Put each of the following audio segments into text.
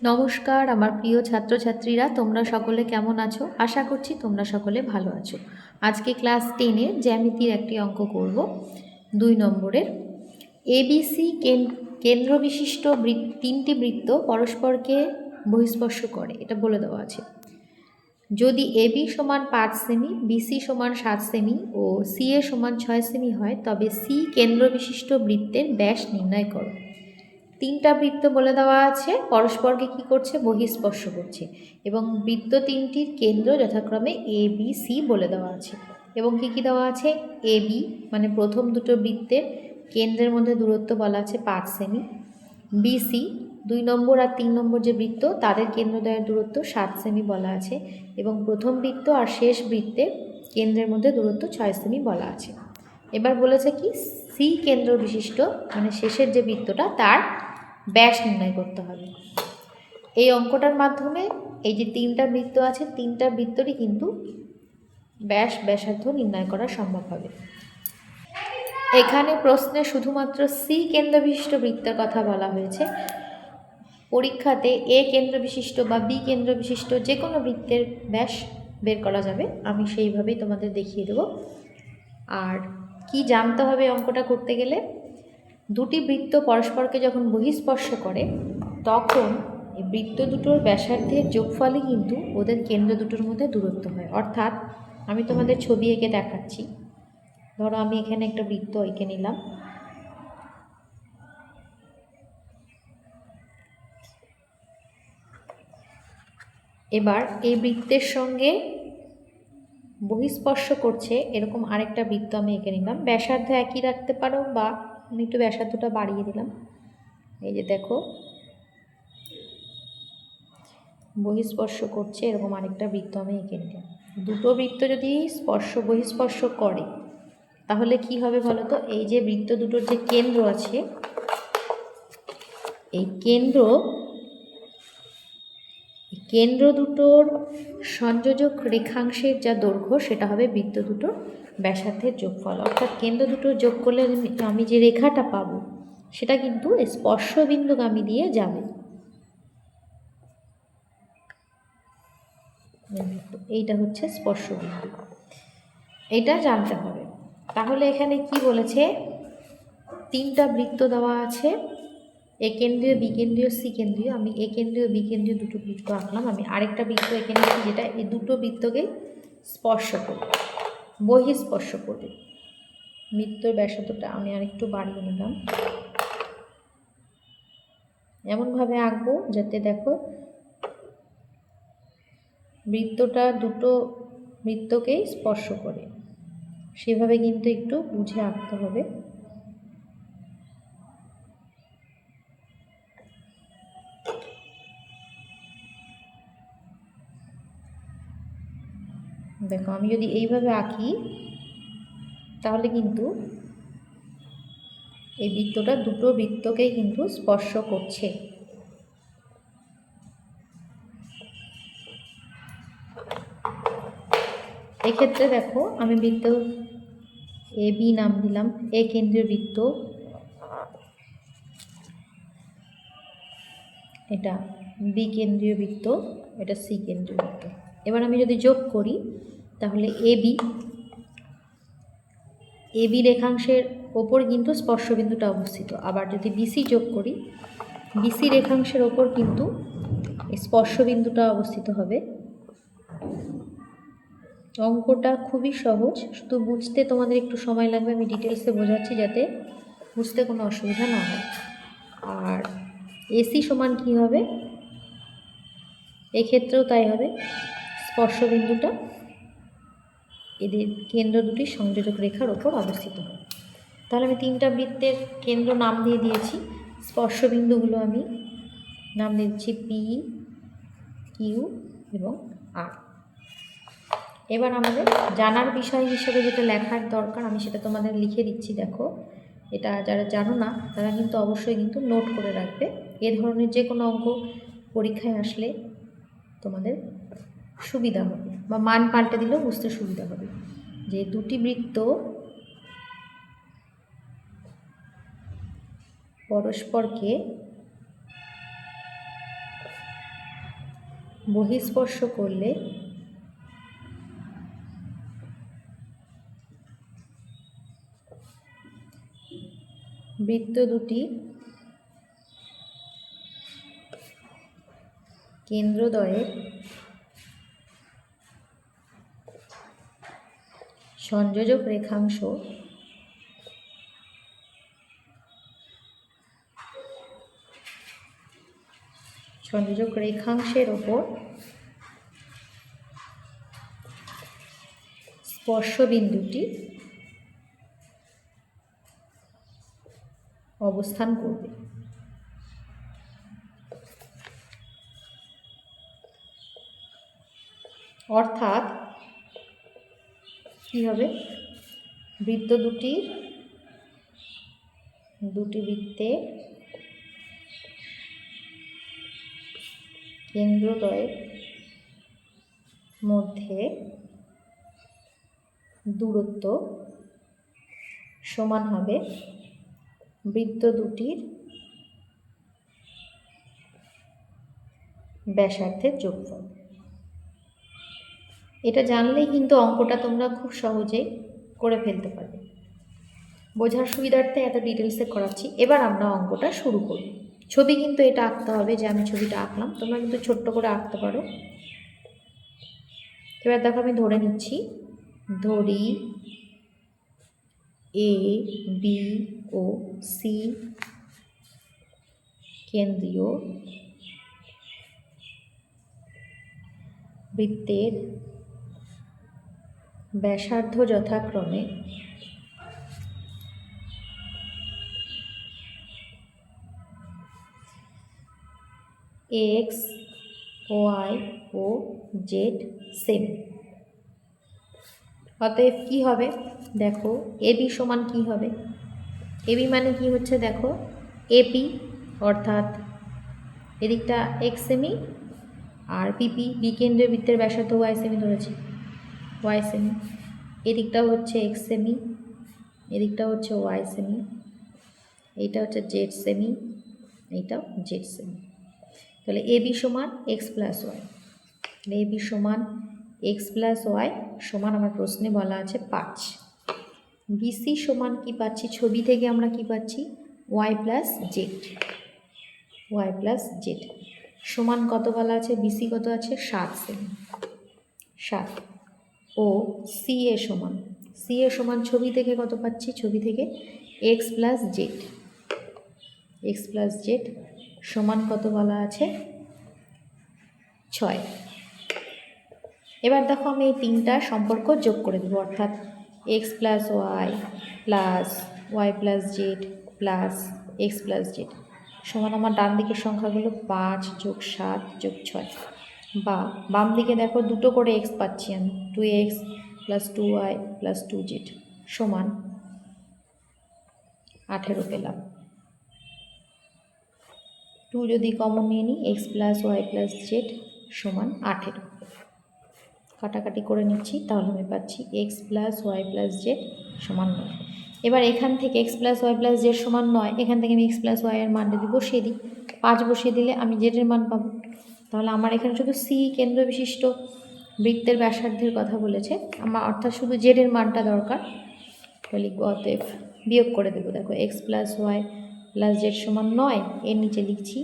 নমস্কার, আমার প্রিয় ছাত্রছাত্রীরা, তোমরা সকলে কেমন আছো? আশা করছি তোমরা সকলে ভালো আছো। আজকে ক্লাস টেনে জ্যামিতির একটি অঙ্ক করব। দুই নম্বরের এবিসি কেন্দ্র বিশিষ্ট তিনটি বৃত্ত পরস্পরকে বহিস্পর্শ করে, এটা বলে দেওয়া আছে। যদি এবি সমান পাঁচ সেমি বিসি সমান সাত সেমি ও সি এ সমান ছয় সেমি হয়, তবে সি কেন্দ্র বিশিষ্ট বৃত্তের ব্যাস নির্ণয় করো। তিনটা বৃত্ত বলে দেওয়া আছে। পরস্পরকে কি করছে? বহিঃস্পর্শ করছে। এবং বৃত্ত তিনটির কেন্দ্র যথাক্রমে এ বি সি বলে দেওয়া আছে। এবং কি কি দেওয়া আছে? এ বি মানে প্রথম দুটো বৃত্তের কেন্দ্রের মধ্যে দূরত্ব বলা আছে পাঁচ সেমি। বিসি দুই নম্বর আর তিন নম্বর যে বৃত্ত, তাদের কেন্দ্র কেন্দ্রদ্বয়ের দূরত্ব সাত সেমি বলা আছে। এবং প্রথম বৃত্ত আর শেষ বৃত্তের কেন্দ্রের মধ্যে দূরত্ব ছয় সেমি বলা আছে। এবার বলেছে কি? সি কেন্দ্র বিশিষ্ট মানে শেষের যে বৃত্তটা, তার ব্যাস নির্ণয় করতে হবে। এই অঙ্কটার মাধ্যমে এই যে তিনটা বৃত্ত আছে, তিনটা বৃত্তরই কিন্তু ব্যাস, ব্যাসার্ধ নির্ণয় করা সম্ভব হবে। এখানে প্রশ্নে শুধুমাত্র সি কেন্দ্রবিশিষ্ট বৃত্তের কথা বলা হয়েছে। পরীক্ষাতে এ কেন্দ্রবিশিষ্ট বা বি কেন্দ্রবিশিষ্ট যে কোনো বৃত্তের ব্যাস বের করা যাবে। আমি সেইভাবেই তোমাদের দেখিয়ে দেবো। আর কি জানতে হবে অঙ্কটা করতে গেলে? দুটি বৃত্ত পরস্পরকে যখন বহিঃস্পর্শ করে, তখন এই বৃত্ত দুটোর ব্যাসার্ধের যোগফলই কিন্তু ওদের কেন্দ্র দুটোর মধ্যে দূরত্ব হয়। অর্থাৎ আমি তোমাদের ছবি এঁকে দেখাচ্ছি। ধরো আমি এখানে একটা বৃত্ত এঁকে নিলাম। এবার এই বৃত্তের সঙ্গে বহিঃস্পর্শ করছে, এরকম আরেকটা বৃত্ত আমি এঁকে নিলাম। ব্যাসার্ধ একই রাখতে পারো বা আমি একটু ব্যাসার্ধটা বাড়িয়ে দিলাম। এই যে দেখো। বহিস্পর্শ করছে, এরকম আরেকটা বৃত্ত আমি এঁকে নিলাম। দুটো বৃত্ত যদি স্পর্শ, বহিস্পর্শ করে, তাহলে কি হবে বলো তো? এই যে বৃত্ত দুটোর যে কেন্দ্র আছে, এই কেন্দ্র কেন্দ্র দুটোর সংযোজক রেখাংশের যা দৈর্ঘ্য, সেটা হবে বৃত্ত দুটোর ব্যাসার্ধের যোগফল। অর্থাৎ কেন্দ্র দুটো যোগ করলে আমি যে রেখাটা পাবো, সেটা কিন্তু স্পর্শবিন্দুগামী দিয়ে যাবে। এইটা হচ্ছে স্পর্শবিন্দু। এটা জানতে হবে। তাহলে এখানে কি বলেছে? তিনটা বৃত্ত দেওয়া আছে। এ কেন্দ্রীয় বি কেন্দ্রীয় সি কেন্দ্রীয়, আমি এ কেন্দ্রীয় বি কেন্দ্রীয় দুটো বৃত্ত আঁকলাম। আমি আরেকটা বৃত্ত নিচ্ছি যেটা এই দুটো বৃত্তকে স্পর্শ করবে, বহিঃস্পর্শ করবে। বৃত্তর ব্যাসার্ধটা আমি আরেকটু বাড়িয়ে নিলাম। এমনভাবে আঁকবো যাতে দেখো বৃত্তটা দুটো বৃত্তকেই স্পর্শ করে। সেভাবে কিন্তু একটু বুঝে আঁকতে হবে। দেখো, আমি যদি এইভাবে আঁকি, তাহলে কিন্তু এই বৃত্তটা দুটো বৃত্তকেই কিন্তু স্পর্শ করছে। এক্ষেত্রে দেখো, আমি বৃত্ত এ, বি নাম দিলাম, এ কেন্দ্রীয় বৃত্ত, এটা বি কেন্দ্রীয় বৃত্ত, এটা সি কেন্দ্রীয় বৃত্ত। এবার আমি যদি যোগ করি তাহলে এ বি। এ বি রেখাংশের ওপর কিন্তু স্পর্শবিন্দুটা অবস্থিত। আবার যদি বিসি যোগ করি বিসি রেখাংশের ওপর কিন্তু স্পর্শবিন্দুটা অবস্থিত হবে। অঙ্কটা খুবই সহজ, শুধু বুঝতে তোমাদের একটু সময় লাগবে, আমি ডিটেলসে বোঝাচ্ছি যাতে বুঝতে কোনো অসুবিধা না হয়। আর এসি সমান কী হবে? এক্ষেত্রেও তাই হবে, স্পর্শবিন্দুটা এদের কেন্দ্র দুটি সংযোজক রেখার ওপর অবস্থিত। তাহলে আমি তিনটা বৃত্তের কেন্দ্র নাম দিয়ে দিয়েছি। স্পর্শবিন্দুগুলো আমি নাম দিচ্ছি পি, কিউ এবং আর। এবার আমাদের জানার বিষয় হিসেবে যেটা লেখার দরকার, আমি সেটা তোমাদের লিখে দিচ্ছি, দেখো। এটা যারা জানো না, তারা কিন্তু অবশ্যই কিন্তু নোট করে রাখবে। এ ধরনের যে কোনো অঙ্ক পরীক্ষায় আসলে তোমাদের সুবিধা হবে। বা মান পাল্টে দিলেও বুঝতে সুবিধা হবে। যে দুটি বৃত্ত পরস্পরকে বহিস্পর্শ করলে বৃত্ত দুটি কেন্দ্রদ্বয়ের সংযোজক রেখাংশ। সংযোজক রেখাংশের ওপর স্পর্শবিন্দুটি অবস্থান করবে। অর্থাৎ কি হবে? বৃত্ত দুটির দুটি বৃত্তে কেন্দ্রদ্বয়ের মধ্যে দূরত্ব সমান হবে বৃত্ত দুটির ব্যাসার্ধের যোগফল। এটা জানলেই কিন্তু অঙ্কটা তোমরা খুব সহজেই করে ফেলতে পারবে। বোঝার সুবিধার্থে এত ডিটেলসে করাচ্ছি। এবার আমরা অঙ্কটা শুরু করি। ছবি কিন্তু এটা আঁকতে হবে যে আমি ছবিটা আঁকলাম। তোমরা কিন্তু ছোট্ট করে আঁকতে পারো। এবার দেখো আমি ধরে নিচ্ছি। ধরি এ বি ও সি কেন্দ্রীয় বৃত্তের ব্যাসার্ধ যথাক্রমে এক্স, ওয়াই, ও, জেড, সেম। অতএব কি হবে? দেখো এবি সমান কি হবে? এবি মানে কি হচ্ছে? দেখো এপি অর্থাৎ এদিকটা এক্স সেমি, আর পিপি বি কেন্দ্রের বৃত্তের ব্যাসার্ধ ওয়াই সেমি ধরেছি। ওয়াই সেমি এদিকটাও হচ্ছে এক্স সেমি এদিকটা হচ্ছে ওয়াই সেমি এইটা হচ্ছে জেড সেমি এইটাও জেড সেমি তাহলে এ বি সমান এক্স প্লাস ওয়াই তাহলে এ বি সমান এক্স প্লাস ওয়াই সমান আমার প্রশ্নে বলা আছে পাঁচ। বিসি সমান কি পাচ্ছি? ছবি থেকে আমরা কি পাচ্ছি? Y plus Z Y plus Z সমান কত বলা আছে? বিসি কত আছে? সাত সেমি সাত। ও সি এ সমান। সি এ সমান ছবি থেকে কত পাচ্ছি? ছবি থেকে X plus Z X plus Z সমান কত বলা আছে? ছয়। এবার দেখো আমি এই তিনটা সম্পর্ক যোগ করে দেবো, অর্থাৎ X plus Y plus Y plus Z plus X plus Z সমান আমার ডান দিকের সংখ্যাগুলো পাঁচ যোগ সাত যোগ ছয়। বা বাম দিকে দেখো দুটো করে এক্স পাচ্ছি আমি two X plus two Y plus two Z সমান আঠেরো পেলাম। টু যদি কমন নিয়ে নিই X plus Y plus Z সমান আঠেরো। কাটাকাটি করে নিচ্ছি, তাহলে আমি পাচ্ছি X plus Y plus Z সমান নয়। এবার এখান থেকে X plus Y plus Z সমান নয়, এখান থেকে আমি এক্স প্লাস ওয়াই এর মানটা যদি বসিয়ে দিই। পাঁচ বসিয়ে দিলে আমি জেডের মান পাবো। তাহলে আমার এখানে শুধু সি কেন্দ্র বিশিষ্ট বৃত্তের ব্যাসার্ধের কথা বলেছে। আমার অর্থাৎ শুধু জেডের মানটা দরকার। তো লিখব, অতএব বিয়োগ করে দেবো। দেখো X plus Y plus Z সমান নয়, এর নিচে লিখছি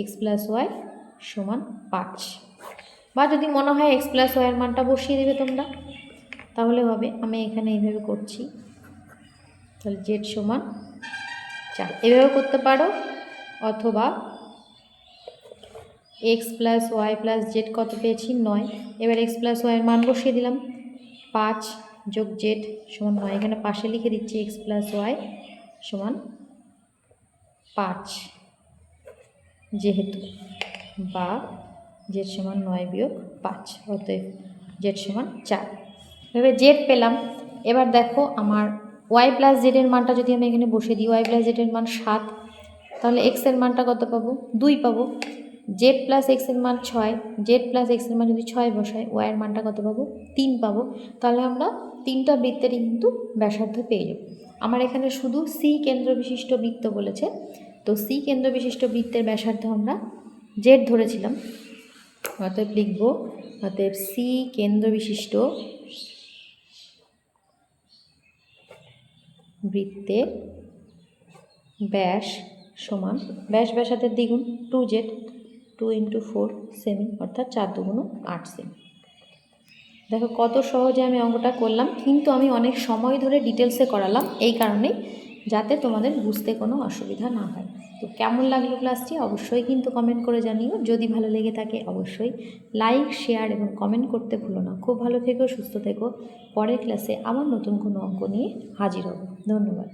এক্স প্লাস ওয়াই সমান পাঁচ। বা যদি মনে হয় এক্স প্লাস ওয়াইয়ের মানটা বসিয়ে দেবে তোমরা, তাহলে হবে, আমি এখানে এইভাবে করছি। তাহলে জেড সমান চার। এভাবে করতে পারো, অথবা X plus Y plus Z কত পেয়েছি? নয়। এবার এক্স প্লাস ওয়াইয়ের মান বসিয়ে দিলাম। পাঁচ যোগ জেড সমান নয়। এখানে পাশে লিখে দিচ্ছি এক্স প্লাস ওয়াই সমান পাঁচ। যেহেতু বা জেড সমান নয় বিয়োগ পাঁচ, অতএব জেড সমান চার। এভাবে জেড পেলাম। এবার দেখো আমার ওয়াই প্লাস জেডের মানটা যদি আমি এখানে বসে দিই ওয়াই প্লাস জেডের মান সাত, তাহলে এক্সের মানটা কত পাবো? দুই পাবো। জেড প্লাস এক্সের মান ছয় জেড প্লাস এক্সের মান যদি ছয় বসাই ওয়াইয়ের মানটা কত পাবো? তিন পাবো। তাহলে আমরা তিনটা বৃত্তেরই কিন্তু ব্যাসার্ধ পেয়ে যাব। আমার এখানে শুধু সি কেন্দ্র বিশিষ্ট বৃত্ত বলেছে। তো সি কেন্দ্র বিশিষ্ট বৃত্তের ব্যাসার্ধ আমরা জেড ধরেছিলাম। অতএব লিখব, অতএব সি কেন্দ্র বিশিষ্ট বৃত্তের ব্যাস সমান, ব্যাস ব্যাসাতের দ্বিগুণ two Z two into four semi অর্থাৎ চার দুগুণ আট সেমি দেখো কত সহজে আমি অঙ্কটা করলাম, কিন্তু আমি অনেক সময় ধরে ডিটেলসে করালাম, এই কারণেই যাতে তোমাদের বুঝতে কোনো অসুবিধা না হয়। তো কেমন লাগল ক্লাসটি অবশ্যই কিন্তু কমেন্ট করে জানিও, যদি ভালো লেগে থাকে অবশ্যই লাইক শেয়ার এবং কমেন্ট করতে ভুলো না। খুব ভালো থেকো, সুস্থ থেকো, পরের ক্লাসে আবার নতুন কোনো অঙ্ক নিয়ে হাজির হব। ধন্যবাদ।